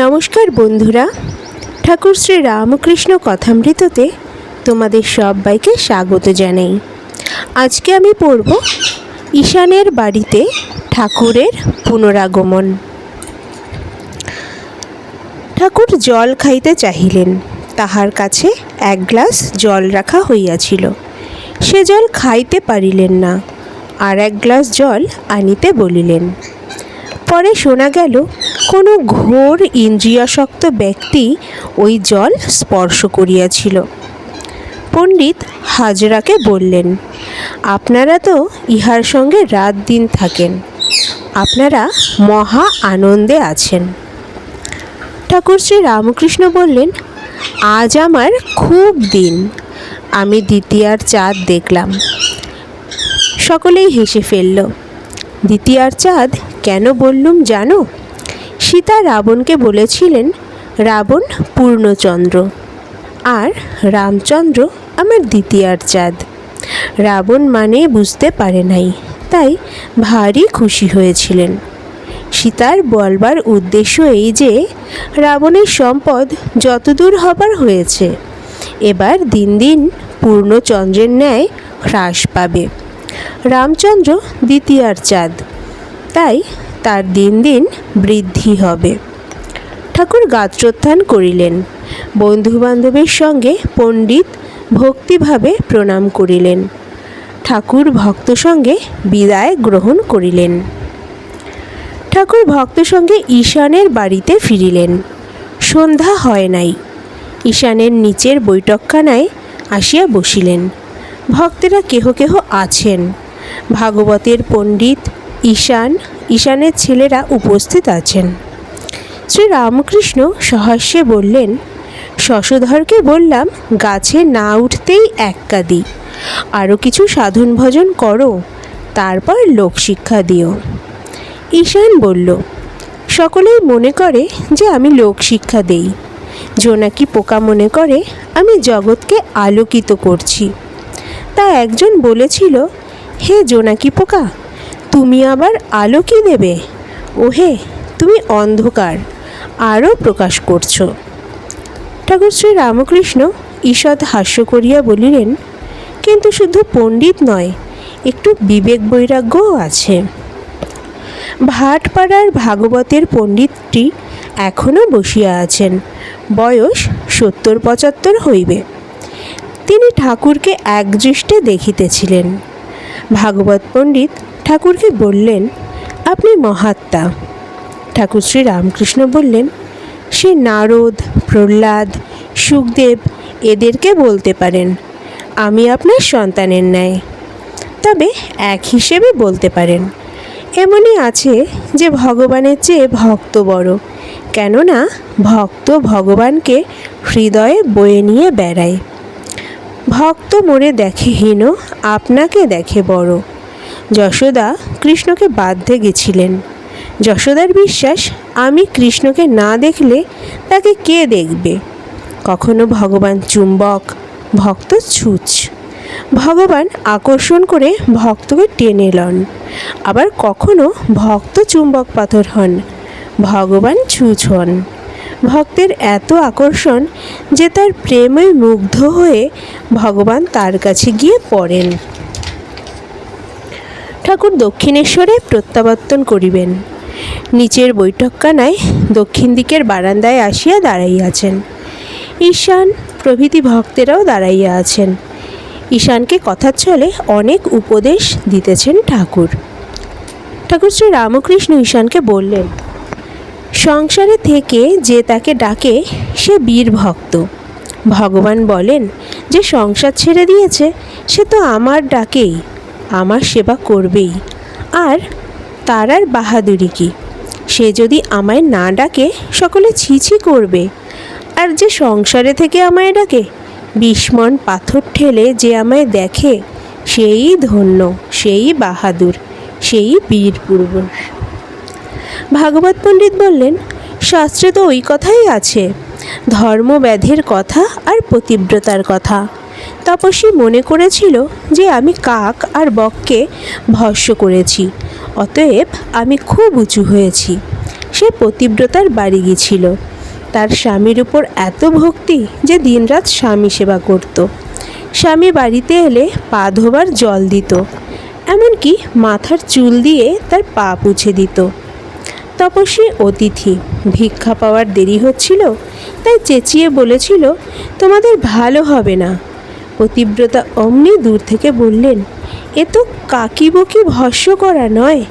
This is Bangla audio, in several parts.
নমস্কার বন্ধুরা, ঠাকুর শ্রী রামকৃষ্ণ কথামৃততে তোমাদের সবাইকে স্বাগত জানাই। আজকে আমি পড়ব ঈশানের বাড়িতে ঠাকুরের পুনরাগমন। ঠাকুর জল খাইতে চাহিলেন, তাহার কাছে এক গ্লাস জল রাখা হইয়াছিল। সে জল খাইতে পারিলেন না, আর এক গ্লাস জল আনিতে বলিলেন, পরে শোনা গেল কোনো ঘোর ইন্দ্রিয়াসক্ত ব্যক্তি ওই জল স্পর্শ করিয়াছিল। পণ্ডিত হাজরাকে বললেন, আপনারা তো ইহার সঙ্গে রাত দিন থাকেন, আপনারা মহা আনন্দে আছেন। ঠাকুর শ্রী রামকৃষ্ণ বললেন, আজ আমার খুব দিন, আমি দ্বিতীয়ার চাঁদ দেখলাম। সকলেই হেসে ফেলল, দ্বিতীয়ার চাঁদ কেন বললুম জানো? সীতা রাবণকে বলেছিলেন, রাবণ পূর্ণচন্দ্র, আর রামচন্দ্র আমার দ্বিতীয়ার চাঁদ। রাবণ মানে বুঝতে পারে নাই, তাই ভারী খুশি হয়েছিলেন। সীতার বলবার উদ্দেশ্য এই যে, রাবণের সম্পদ যতদূর হবার হয়েছে, এবার দিন দিন পূর্ণচন্দ্রের ন্যায় হ্রাস পাবে। রামচন্দ্র দ্বিতীয়ার চাঁদ, তাই তার দিন দিন বৃদ্ধি হবে। ঠাকুর গাত্রোত্থান করিলেন। বন্ধুবান্ধবের সঙ্গে পণ্ডিত ভক্তিভাবে প্রণাম করিলেন। ঠাকুর ভক্ত সঙ্গে বিদায় গ্রহণ করিলেন। ঠাকুর ভক্ত সঙ্গে ঈশানের বাড়িতে ফিরিলেন। সন্ধ্যা হয় নাই। ঈশানের নিচের বৈঠকখানায় আসিয়া বসিলেন। ভক্তেরা কেহ কেহ আছেন। ভাগবতের পণ্ডিত ঈশান ঈশানের ছেলেরা উপস্থিত আছেন। শ্রী রামকৃষ্ণ সহাস্যে বললেন, শশধরকে বললাম, গাছে না উঠতেই এক কাদি। আরও কিছু সাধন ভজন করো, তারপর লোকশিক্ষা দিও। ঈশান বলল, সকলেই মনে করে যে আমি লোকশিক্ষা দেই। জোনাকি পোকা মনে করে, আমি জগৎকে আলোকিত করছি। তা একজন বলেছিল, হে জোনাকি পোকা তুমি আবার আলো কি দেবে? ওহে, তুমি অন্ধকার। আরও প্রকাশ করছ। ঠাকুর শ্রী রামকৃষ্ণ ঈষৎ হাস্য করিয়া বলিলেন, কিন্তু শুধু পণ্ডিত নয়, একটু বিবেক বৈরাগ্যও আছে। ভাটপাড়ার ভাগবতের পণ্ডিতটি এখনও বসিয়া আছেন। বয়স সত্তর পঁচাত্তর হইবে। তিনি ঠাকুরকে একদৃষ্টে দেখিতেছিলেন। ভাগবত পণ্ডিত ঠাকুরকে বললেন, আপনি মহাত্মা। ঠাকুর শ্রী রামকৃষ্ণ বললেন, সে নারদ, প্রহ্লাদ, সুখদেব এদেরকে বলতে পারেন। আমি আপনার সন্তানের ন্যায়। তবে এক হিসেবে বলতে পারেন। এমনই আছে যে ভগবানের চেয়ে ভক্ত বড়। কেননা ভক্ত ভগবানকে হৃদয়ে বয়ে নিয়ে বেড়ায়। ভক্ত মোরে দেখে হীন, আপনাকে দেখে বড়। যশোদা কৃষ্ণকে বাধ্যে গেছিলেন। যশোদার বিশ্বাস, আমি কৃষ্ণকে না দেখলে তাকে কে দেখবে? কখনো ভগবান চুম্বক, ভক্ত ছুঁচ। ভগবান আকর্ষণ করে ভক্তকে টেনে লন। আবার কখনো ভক্ত চুম্বক পাথর হন, ভগবান ছুঁচ হন। ভক্তের এত আকর্ষণ যে তার প্রেমে মুগ্ধ হয়ে ভগবান তার কাছে গিয়ে পড়েন। ঠাকুর দক্ষিণেশ্বরে প্রত্যাবর্তন করিবেন। নিচের বৈঠকখানায় দক্ষিণ দিকের বারান্দায় আসিয়া দাঁড়াইয়াছেন। ঈশান প্রভৃতি ভক্তেরাও দাঁড়াইয়া আছেন। ঈশানকে কথার ছলে অনেক উপদেশ দিতেছেন ঠাকুর। ঠাকুর শ্রী রামকৃষ্ণ ঈশানকে বললেন, সংসারে থেকে যে তাকে ডাকে, সে বীর ভক্ত। ভগবান বলেন যে সংসার ছেড়ে দিয়েছে, সে তো আমার ডাকেই। আমার সেবা করবেই। আর তার আর বাহাদুরি কি? সে যদি আমায় না ডাকে, সকলে ছিছি করবে। আর যে সংসারে থেকে আমায় ডাকে, বিস্মন পাথর ঠেলে যে আমায় দেখে, সেই ধন্য, সেই বাহাদুর, সেই বীর পুরুষ। ভাগবত পণ্ডিত বললেন, শাস্ত্রে তো ওই কথাই আছে। ধর্মব্যাধের কথা আর পতিব্রতার কথা। তপস্বী মনে করেছিল যে আমি কাক আর বককে ভস্য করেছি, অতএব আমি খুব উঁচু হয়েছি। সে পতিব্রতার বাড়ি গিয়েছিল তার স্বামীর উপর এত ভক্তি যে দিনরাত স্বামী সেবা করত। স্বামী বাড়িতে এলে পা ধোবার জল দিত, এমনকি মাথার চুল দিয়ে তার পা পুছে দিত। তপস্বী অতিথি, ভিক্ষা পাওয়ার দেরি হচ্ছিল, তাই চেঁচিয়ে বলেছিল, তোমাদের ভালো হবে না। পতিব্রতা অমনি দূর থেকে বললেন, এ তো কাকি বকি ভস্য করা নয়।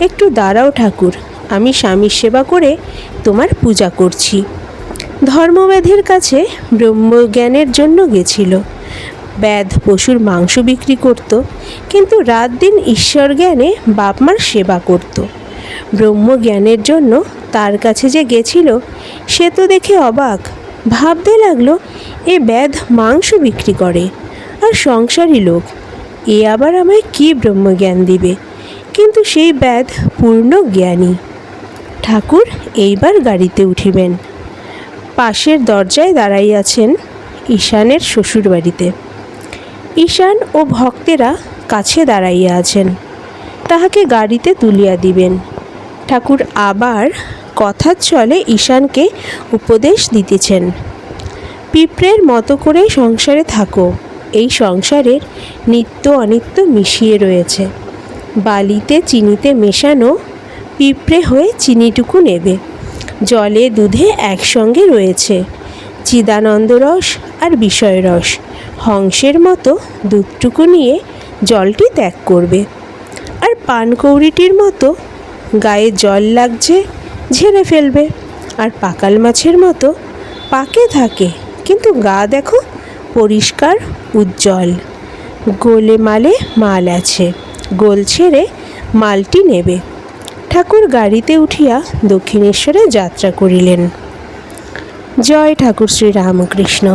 একটু দাঁড়াও ঠাকুর, আমি স্বামীর সেবা করে তোমার পূজা করছি। ধর্মব্যাধির কাছে ব্রহ্মজ্ঞানের জন্য গেছিল। ব্যাধ পশুর মাংস বিক্রি করত, কিন্তু রাত দিন ঈশ্বর জ্ঞানে বাপ মার সেবা করত। ব্রহ্মজ্ঞানের জন্য তার কাছে যে গেছিল, সে তো দেখে অবাক। ভাবতে লাগল এ ব্যাধ মাংস বিক্রি করে। আর সংসারী লোক, এ আবার আমায় কী ব্রহ্মজ্ঞান দিবে? কিন্তু সেই ব্যাধ পূর্ণ জ্ঞানী। ঠাকুর এইবার গাড়িতে উঠিবেন। পাশের দরজায় দাঁড়াইয়াছেন ঈশানের শ্বশুরবাড়িতে। ঈশান ও ভক্তেরা কাছে দাঁড়াইয়া আছেন। তাহাকে গাড়িতে তুলিয়া দিবেন। ঠাকুর আবার কথার চলে ঈশানকে উপদেশ দিতেছেন। পিঁপড়ের মতো করে সংসারে থাকো। এই সংসারের নিত্য অনিত্য মিশিয়ে রয়েছে। বালিতে চিনিতে মেশানো পিঁপড়ে হয়ে চিনিটুকু নেবে। জলে দুধে একসঙ্গে রয়েছে। চিদানন্দ রস আর বিষয় রস। হংসের মতো দুধটুকু নিয়ে জলটি ত্যাগ করবে। আর পানকৌড়িটির মতো গায়ে জল লাগছে ঝেড়ে ফেলবে। আর পাকাল মাছের মতো পাকে থাকে কিন্তু গা দেখো পরিষ্কার, উজ্জ্বল। গোলে মালে মাল আছে, গোল ছেড়ে মালটি নেবে। ঠাকুর গাড়িতে উঠিয়া দক্ষিণেশ্বরে যাত্রা করিলেন। জয় ঠাকুর শ্রী রামকৃষ্ণ।